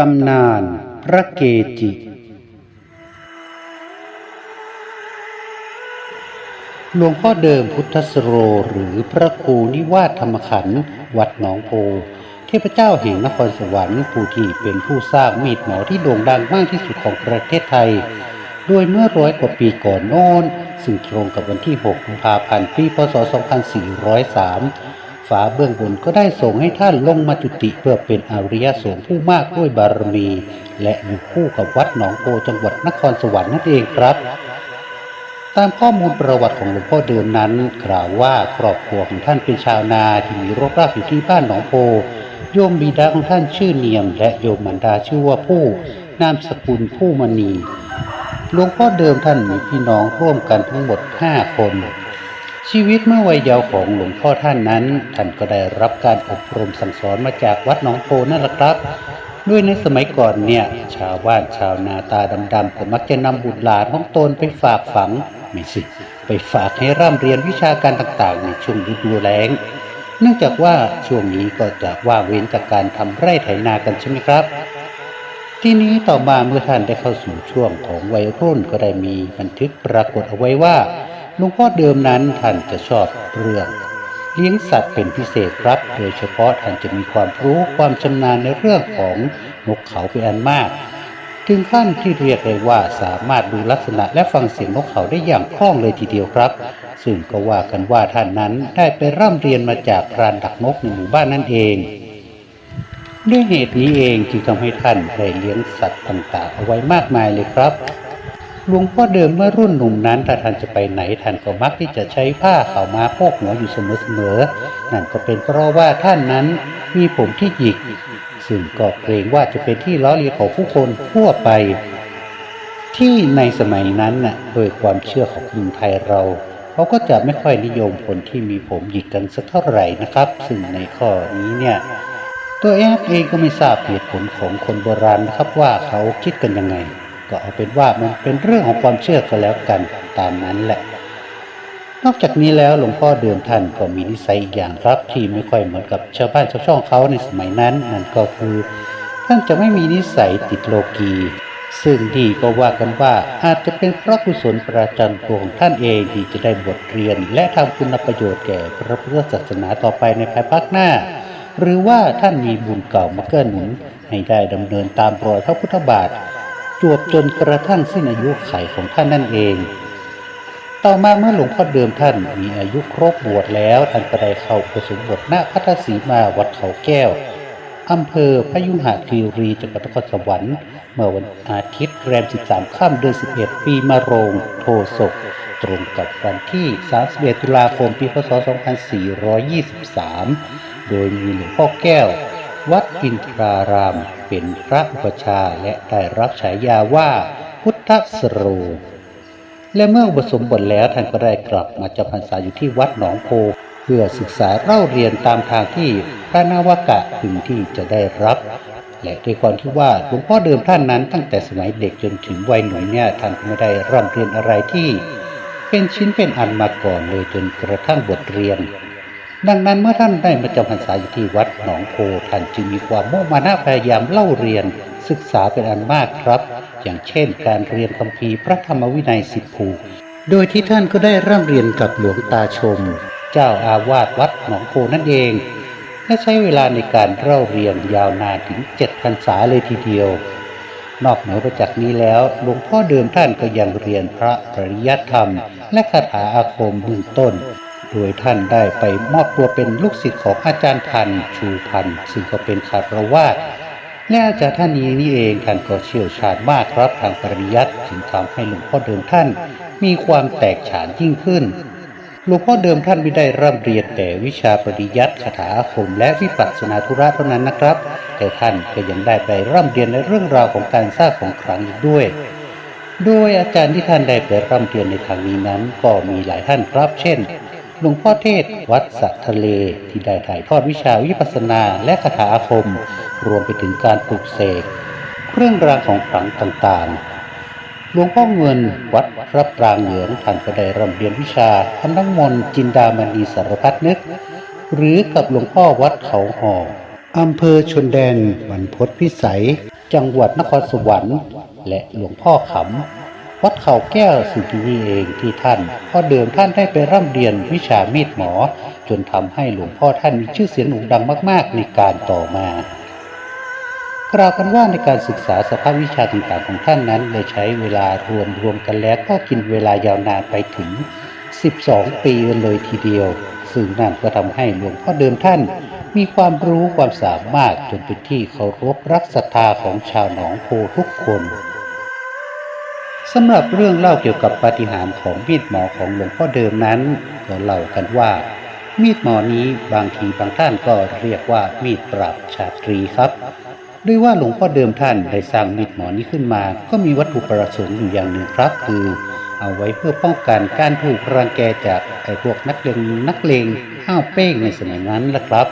ตำนานพระเกจิ หลวงพ่อเดิมพุทธสโรหรือพระครูนิวาสธรรมขันธ์วัดหนองโพ เทพเจ้าแห่งนครสวรรค์ผู้ที่เป็นผู้สร้างมีดหมอที่โด่งดังมากที่สุดของประเทศไทยโดยเมื่อร้อยกว่าปีก่อนโน้น ซึ่งตรงกับวันที่ 6 กุมภาพันธ์ ปี พศ 2403 ฝาเบื้องบนก็ได้ส่งให้ท่านลงมาจุติเพื่อเป็นอริยสงฆ์ผู้มากด้วยบารมี และอยู่คู่กับวัดหนองโพจังหวัดนครสวรรค์นั่นเองครับ ตามข้อมูลประวัติของหลวงพ่อเดิมนั้นกล่าวว่าครอบครัวของท่านเป็นชาวนาที่มีรกรากอยู่ที่บ้านหนองโพ โยมบิดาของท่านชื่อเนียม และโยมมันดาชื่อว่าผู้นามสกุลผู้มณีหลวงพ่อเดิมท่านมีพี่น้องร่วมกันทั้งหมด 5 คน ชีวิตเมื่อวัยเยาว์ของหลวงพ่อท่านนั้น ท่านก็ได้รับการอบรมสั่งสอนมาจากวัดหนองโพนั่นแหละครับ ด้วยในสมัยก่อนเนี่ยชาวบ้านชาวนาตาดำๆก็มักจะนำบุตรหลานของตนไปฝากฝังไม่สิไปฝากให้ร่ำเรียนวิชาการต่างๆ ในช่วงฤดูแล้ง เนื่องจากว่าช่วงนี้ก็จะว่างเว้นจากการทำไร่ไถนากันใช่ไหมครับ ที่นี้ต่อมาเมื่อท่านได้เข้าสู่ช่วงของวัยรุ่นก็ได้มีบันทึกปรากฏเอาไว้ว่า หลวงพ่อเดิมนั้นท่านจะชอบเรื่อง เลี้ยงสัตว์เป็นพิเศษครับ โดยเฉพาะท่านจะมีความรู้ความชำนาญในเรื่องของนกเขาเป็นอันมาก ถึงขั้นที่เรียกได้ว่าสามารถดูลักษณะและฟังเสียงนกเขาได้อย่างคล่องเลยทีเดียวครับ ซึ่งก็ว่ากันว่าท่านนั้นได้ไปร่ำเรียนมาจากพรานดักนกในหมู่บ้านนั่นเองด้วยเหตุนี้เองจึงทำให้ท่านได้เลี้ยงสัตว์ต่างๆเอาไว้มากมายเลยครับ หลวงพ่อเดิมเมื่อรุ่นหนุ่มนั้นถ้าท่านจะไปไหนท่านก็มักที่จะใช้ผ้าข่าวมาโพกหัวอยู่เสมอๆนั่นก็เป็นเพราะว่าท่านนั้นมีผมที่หยิก ซึ่งก็เกรงว่าจะเป็นที่ล้อเลียนของผู้คนทั่วไป ที่ในสมัยนั้นน่ะโดยความเชื่อของคนไทยเราเขาก็จะไม่ค่อยนิยมคนที่มีผมหยิกกันสักเท่าไหร่นะครับ ซึ่งในข้อนี้เนี่ยตัวเองเองก็ไม่ทราบเหตุผลของคนโบราณนะครับว่าเขาคิดกันยังไง ก็เอาเป็นว่ามันเป็นเรื่องของความเชื่อก็แล้วกันตามนั้นแหละ นอกจากนี้แล้วหลวงพ่อเดิมท่านก็มีนิสัยอีกอย่างครับ ที่ไม่ค่อยเหมือนกับชาวบ้านชาวช่องเขาในสมัยนั้นนั่นก็คือ ท่านจะไม่มีนิสัยติดโลกีซึ่งดีก็ว่ากันว่าอาจจะเป็นเพราะกุศลประจำตัวของท่านเองที่จะได้บทเรียน และทำคุณประโยชน์แก่พระพุทธศาสนาต่อไปในภายภาคหน้า หรือว่าท่านมีบุญเก่ามาเกื้อหนุนให้ได้ดำเนินตามรอยพระพุทธบาท จวบจนกระทั่งสิ้นอายุไขของท่านนั่นเอง ต่อมาเมื่อหลวงพ่อเดิมท่านมีอายุครบบวชแล้วท่านก็ได้เข้าประสมบทณพัทสีมาวัดเขาแก้วอำเภอพยุหคีรีจังหวัดนครสวรรค์เมื่อวันอาทิตย์แรม 13ค่ำเดือน 11 ปีมะโรง โทศก ตรงกับวันที่ 31 ตุลาคม ปี พศ 2423 โดยมีหลวงพ่อแก้ว วัดอินทรารามเป็นพระอุปชาและได้รับฉายาว่าพุทธสโรและเมื่ออุปสมบทแล้วท่านก็ได้กลับมาจำพรรษาอยู่ที่วัดหนองโพ เพื่อศึกษาเล่าเรียนตามทางที่พระนวากะพึงที่จะได้รับ และด้วยความที่ว่าหลวงพ่อเดิมท่านนั้นตั้งแต่สมัยเด็กจนถึงวัยหนุ่มเนี่ยท่านไม่ได้ร่ำเรียนอะไรที่ เป็นชิ้นเป็นอันมาก่อนเลยจนกระทั่งบทเรียน ดังนั้นเมื่อท่านได้มาจำพรรษาอยู่ที่วัดหนองโพท่านจึงมีความมุ่งมานะพยายามเล่าเรียนศึกษาเป็นอันมากครับ อย่างเช่น การเรียนคัมภีพระธรรมวินัยสิบผูโดยที่ท่านก็ได้ร่ำเรียนกับหลวงตาชม เจ้าอาวาสวัดหนองโพนั่นเอง และใช้เวลาในการเล่าเรียนยาวนานถึงเจ็ดพรรษาเลยทีเดียวนอกเหนือไปจากนี้แล้วหลวงพ่อเดิมท่านก็ยังเรียนพระปริยัติธรรม และคาถาอาคมเบื้องต้น โดยท่านได้ไปมอบตัวเป็นลูกศิษย์ของอาจารย์พันชูพันธ์ซึ่งก็เป็นคารวาสและอาจารย์ท่านนี้นี่เองท่านก็เชี่ยวชาญมากครับทางปริยัติจึงทำให้หลวงพ่อเดิมท่านมีความแตกฉานยิ่งขึ้นหลวงพ่อเดิมท่านไม่ได้ร่ำเรียนแต่วิชาปริยัติคาถาอาคม และวิปัสสนาธุระเท่านั้นนะครับ แต่ท่านก็ยังได้ไปร่ำเรียนในเรื่องราวของการสร้างของขลังอีกด้วย โดยอาจารย์ที่ท่านได้ไปร่ำเรียนในทางนี้นั้น ก็มีหลายท่านครับ เช่น หลวงพ่อเทศ วัดสัตทะเลที่ได้ถ่ายทอดวิชาวิปัสสนาและคาถาอาคม รวมไปถึงการปลุกเสกเครื่องรางของขลังต่างๆ หลวงพ่อเงินวัดพระปรางเหลืองท่านก็ได้ร่ำเรียนวิชาทำน้ำมนต์จินดามณีสารพัดนึก หรือกับหลวงพ่อวัดเขาหออำเภอชนแดนบรรพตพิสัย จังหวัดนครสวรรค์ และหลวงพ่อขำ วัดเขาแก้วสิ่งนี้เองที่ท่านพ่อเดิมท่านได้ไปร่ำเรียนวิชามีดหมอ จนทำให้หลวงพ่อท่านมีชื่อเสียงโด่งดังมาก ๆ ในการต่อมากล่าวกันว่าในการศึกษาสภาพวิชาต่างๆของท่านนั้นได้ใช้เวลารวมรวมกันแล้วก็กินเวลายาวนานไปถึง 12 ปีเลยทีเดียว ซึ่งนั่นก็ทำให้หลวงพ่อเดิมท่านมีความรู้ความสามารถจนเป็นที่เคารพรักศรัทธาของชาวหนองโพทุกคน สำหรับเรื่องเล่าเกี่ยวกับปาฏิหาริย์ของมีดหมอของหลวงพ่อเดิมนั้นก็เล่ากันว่า มีดหมอนี้บางทีบางท่านก็เรียกว่ามีดปราบชาตรีครับด้วยว่าหลวงพ่อเดิมท่านได้สร้างมีดหมอนี้ขึ้นมา ก็มีวัตถุประสงค์อยู่อย่างหนึ่งครับ คือ เอาไว้เพื่อป้องกันการถูกรังแกจากไอ้พวกนักเลงนักเลงห้าวเป้งในสมัยนั้นแหละครับ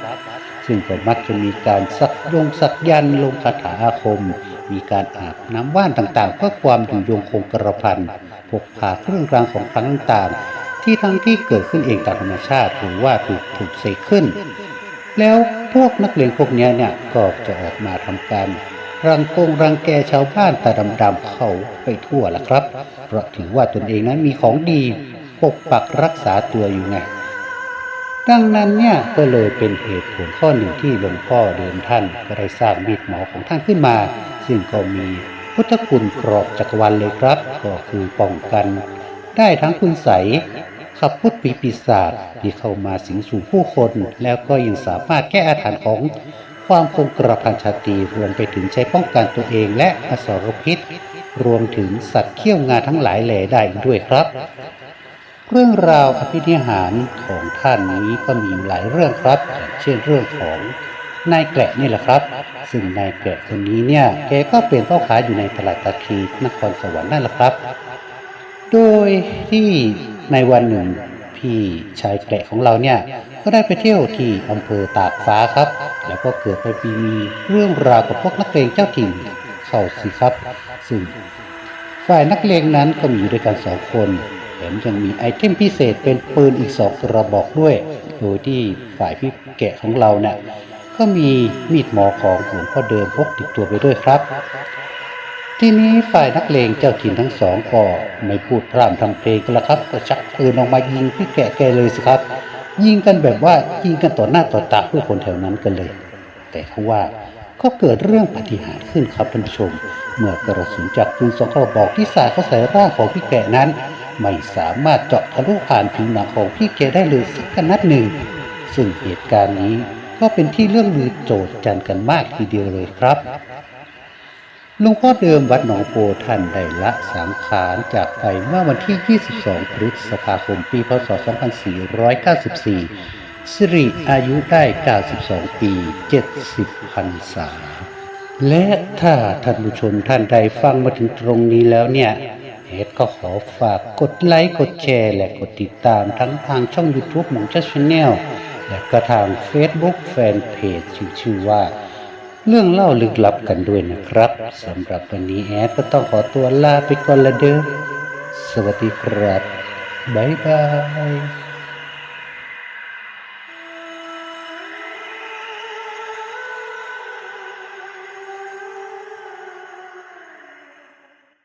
ซึ่งก็มักจะมีการสักยงสักยันลงคาถาอาคม มีการอาบน้ำว่านต่างๆ เพื่อความอยู่ยงคงกระพันพกพาเครื่องรางของขลังต่างๆ ที่ทั้งที่เกิดขึ้นเองตามธรรมชาติหรือว่าถูกถูกเสกขึ้น แล้วพวกนักเลงพวกนี้เนี่ยก็จะออกมาทำการรังกงรังแกชาวบ้านตาดำๆเขาไปทั่วละครับ เพราะถือว่าตนเองนั้นมีของดีปกปักรักษาตัวอยู่ไง ดังนั้นเนี่ยก็เลยเป็นเหตุผลข้อหนึ่งที่หลวงพ่อเดิมท่านก็ได้สร้างมีดหมอของท่านขึ้นมา ซึ่งก็มีพุทธคุณครอบจักรวาลเลยครับ ก็คือป้องกัน ได้ทั้งคุณใสขับพุทธปีปีศาจที่เข้ามาสิงสู่ผู้คน แล้วก็ยังสามารถแก้อาถรรพ์ของความคงกระพันชาตรีรวมไปถึงใช้ป้องกันตัวเองและอสรพิษ รวมถึงสัตว์เขี้ยวงาทั้งหลายแหล่ได้ด้วยครับ เรื่องราวอภินิหารของท่านนี้ก็มีหลายเรื่องครับ เช่นเรื่องของ นายแกะนี่แหละครับ ซึ่งนายแกะคนนี้เนี่ยแกก็เป็นพ่อค้าอยู่ในตลาดตะคีนครสวรรค์นั่นแหละครับ โดยที่ในวันหนึ่งพี่ชายแกะของเราเนี่ยก็ได้ไปเที่ยวที่อำเภอตากฟ้าครับ แล้วก็เกิดไปมีเรื่องราวกับพวกนักเลงเจ้าถิ่นเข้าสิครับ ซึ่งฝ่ายนักเลงนั้นก็มีอยู่ด้วยกันสองคนแถมยังมีไอเทมพิเศษเป็นปืนอีกสองกระบอกด้วย โดยที่ฝ่ายพี่แกะของเราเนี่ย ก็มีมีดหมอของหลวงพ่อเดิมพกติดตัวไปด้วยครับ ทีนี้ฝ่ายนักเลงเจ้าถิ่นทั้งสองก็ไม่พูดพร่ำทำเพลงกันละครับ ก็ชักปืนออกมายิงพี่แกะแกเลยสิครับ ยิงกันแบบว่ายิงกันต่อหน้าต่อตาผู้คนแถวนั้นกันเลย แต่เขาว่าก็เกิดเรื่องปฏิหารขึ้นครับท่านผู้ชม เมื่อกระสุนจากปืนสองกระบอกที่สาดเข้าใส่ร่างของพี่แกะนั้น ไม่สามารถเจาะทะลุผ่านผิวหนังของพี่แกได้เลยสักนัดหนึ่ง ซึ่งเหตุการณ์นี้ ก็เป็นที่เรื่องลือโจทย์จันกันมากทีเดียวเลยครับหลวงพ่อเดิมวัดหนองโพท่านได้ละสังขารจากไปเมื่อวันที่ 22 พฤษภาคม ปี พศ 2494 สิริอายุได้ 92 ปี 70พรรษา และถ้าท่านผู้ชมท่านใดฟังมาถึงตรงนี้แล้วเนี่ยเอดก็ขอฝากกดไลค์ กดแชร์ และกดติดตามทั้งทางช่อง YouTube หมงชัชชแนล และก็ทาง Facebook แฟนเพจชื่อว่า เรื่องเล่าลึกลับกันด้วยนะครับสำหรับวันนี้แอดก็ต้องขอตัวลาไปก่อนละเด้อสวัสดีครับบ๊ายบาย